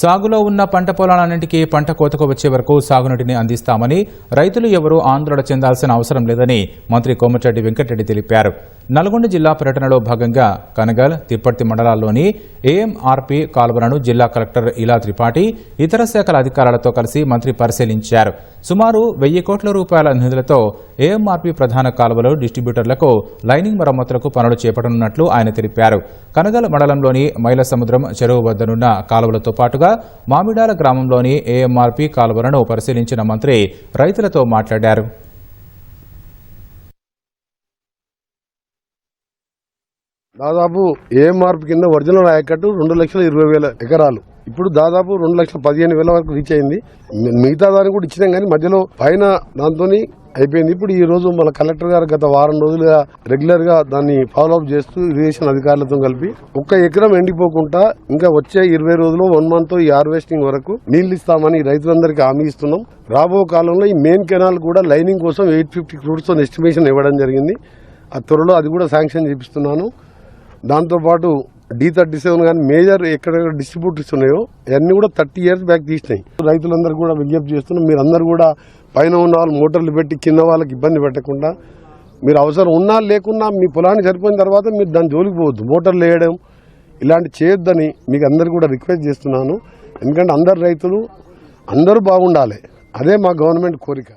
సాగులో ఉన్న పంట పొలాలన్నింటికీ పంట కోతకు వచ్చే వరకు సాగునీటిని అందిస్తామని రైతులు ఎవరూ ఆందోళన చెందాల్సిన అవసరం లేదని మంత్రి కోమటిరెడ్డి వెంకటరెడ్డి తెలిపారు. నల్గొండ జిల్లా పర్యటనలో భాగంగా కనగల్ తిప్పర్తి మండలాల్లోని ఏఎంఆర్పీ కాలువలను జిల్లా కలెక్టర్ ఇలా త్రిపాఠి ఇతర శాఖల అధికారులతో కలిసి మంత్రి పరిశీలించారు. సుమారు వెయ్యి కోట్ల రూపాయల నిధులతో ఏఎంఆర్పీ ప్రధాన కాలువలు డిస్ట్రిబ్యూటర్లకు లైనింగ్ మరమ్మతులకు పనులు చేపట్టనున్నట్లు ఆయన తెలిపారు. కనగల్ మండలంలోని మైల సముద్రం చెరువు వద్దనున్న కాలువలతో పాటు కాగా మామిడాల గ్రామంలోని ఏఎంఆర్పీ కాలువలను పరిశీలించిన మంత్రి రైతులతో మాట్లాడారు. దాదాపు ఏఎంఆర్పి కింద ఒరిజినల్ ఆయకట్టు రెండు లక్షల ఇరవై వేల ఎకరాలు. ఇప్పుడు దాదాపు రెండు లక్షల పదిహేను వేల వరకు రీచ్ అయింది. మిగతా దాన్ని కూడా ఇచ్చినాం కానీ మధ్యలో పైన దాంతో అయిపోయింది. ఇప్పుడు ఈ రోజు మన కలెక్టర్ గారు గత వారం రోజులుగా రెగ్యులర్గా దాన్ని ఫాలోఅప్ చేస్తూ ఇరిగేషన్ అధికారులతో కలిపి ఒక్క ఎకరం ఎండిపోకుండా ఇంకా వచ్చే ఇరవై రోజులు వన్ మంత్ ఈ హార్వెస్టింగ్ వరకు నీళ్ళు ఇస్తామని రైతులందరికీ హామీ ఇస్తున్నాం. రాబో కాలంలో ఈ మెయిన్ కెనాల్ కూడా లైనింగ్ కోసం ఎయిట్ ఫిఫ్టీ క్రోడ్స్ ఎస్టిమేషన్ ఇవ్వడం జరిగింది. ఆ త్వరలో అది కూడా శాంక్షన్ చేపిస్తున్నాను. దాంతోపాటు డి థర్టీ సెవెన్ కానీ మేజర్ ఎక్కడ డిస్ట్రిబ్యూటర్స్ ఉన్నాయో అవన్నీ కూడా థర్టీ ఇయర్స్ బ్యాక్ తీసినాయి. రైతులందరూ కూడా విజ్ఞప్తి చేస్తున్నాం మీరు అందరూ కూడా పైన ఉన్న వాళ్ళు మోటార్లు పెట్టి కింద వాళ్ళకి ఇబ్బంది పెట్టకుండా మీరు అవసరం ఉన్నా లేకున్నా మీ పొలాన్ని సరిపోయిన తర్వాత మీరు దాన్ని జోలికి పోవద్దు. మోటార్లు వేయడం ఇలాంటి చేయొద్దని మీకు అందరు కూడా రిక్వెస్ట్ చేస్తున్నాను. ఎందుకంటే అందరు రైతులు అందరూ బాగుండాలి. అదే మా గవర్నమెంట్ కోరిక.